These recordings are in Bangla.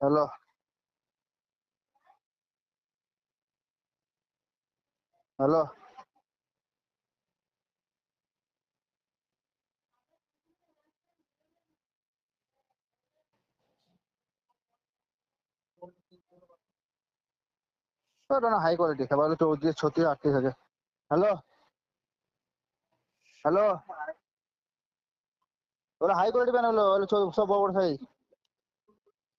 হ্যালো। হ্যালো। ওটা না হাই কোয়ালিটি খাবার তো দিয়ে ছত্রিশ আটত্রিশ আছে। হ্যালো। হ্যালো। ওটা হাই কোয়ালিটি প্যান হলো সব বড় বড় সাইজ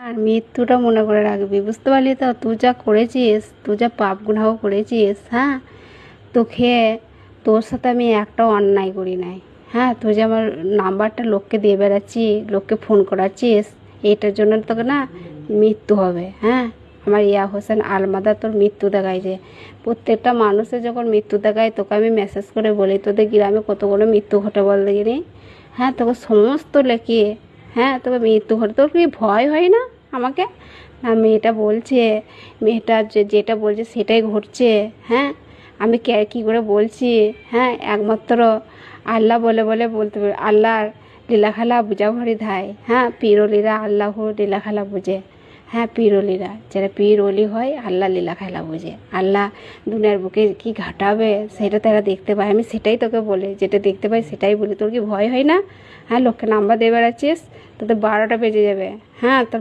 আর মৃত্যুটা মনে করে রাখবি। বুঝতে পারলি তো? তুই যা করেছিস, তুই যা পাপ গুনাহ করেছিস হ্যাঁ? তোকে, তোর সাথে আমি একটাও অন্যায় করি নাই হ্যাঁ? তুই যে আমার নাম্বারটা লোককে দিয়ে বেড়াচ্ছি, লোককে ফোন করাচ্ছিস, এটার জন্য তোকে না মৃত্যু হবে হ্যাঁ? আমার ইয়া হোসেন আলমাদা তোর মৃত্যু দেখাইছে প্রত্যেকটা মানুষের যখন মৃত্যু দেখায়, তোকে আমি মেসেজ করে বলি, তোদের গ্রামে কতগুলো মৃত্যু ঘটে বল দেখিনি? হ্যাঁ তোকে সমস্ত লেখিয়ে হ্যাঁ তবে মৃত্যু ঘটে তোর কি ভয় হয় না আমাকে? না, মেয়েটা বলছে, মেয়েটা যে, যেটা বলছে সেটাই ঘটছে হ্যাঁ? আমি কে, কী করে বলছি? হ্যাঁ একমাত্র আল্লাহ বলে বলে বলতে পারি আল্লাহর লীলাখেলা বুঝা ভরি ধায় হ্যাঁ পিরলিরা আল্লাহ লীলাখেলা বুঝে। হ্যাঁ পিরলিরা যারা পীর অলি হয়, আল্লাহ লীলা খেলা বুঝে। আল্লাহ দুনিয়ার বুকে কি ঘাটাবে, সেটা তারা দেখতে পায়। আমি সেটাই তোকে বলে, যেটা দেখতে পাই সেটাই বলি। তোর কি ভয় হয় না? হ্যাঁ লোককে নাম্বার দিয়ে বেড়াচ্ছিস তোদের বারোটা বেজে যাবে। হ্যাঁ তোর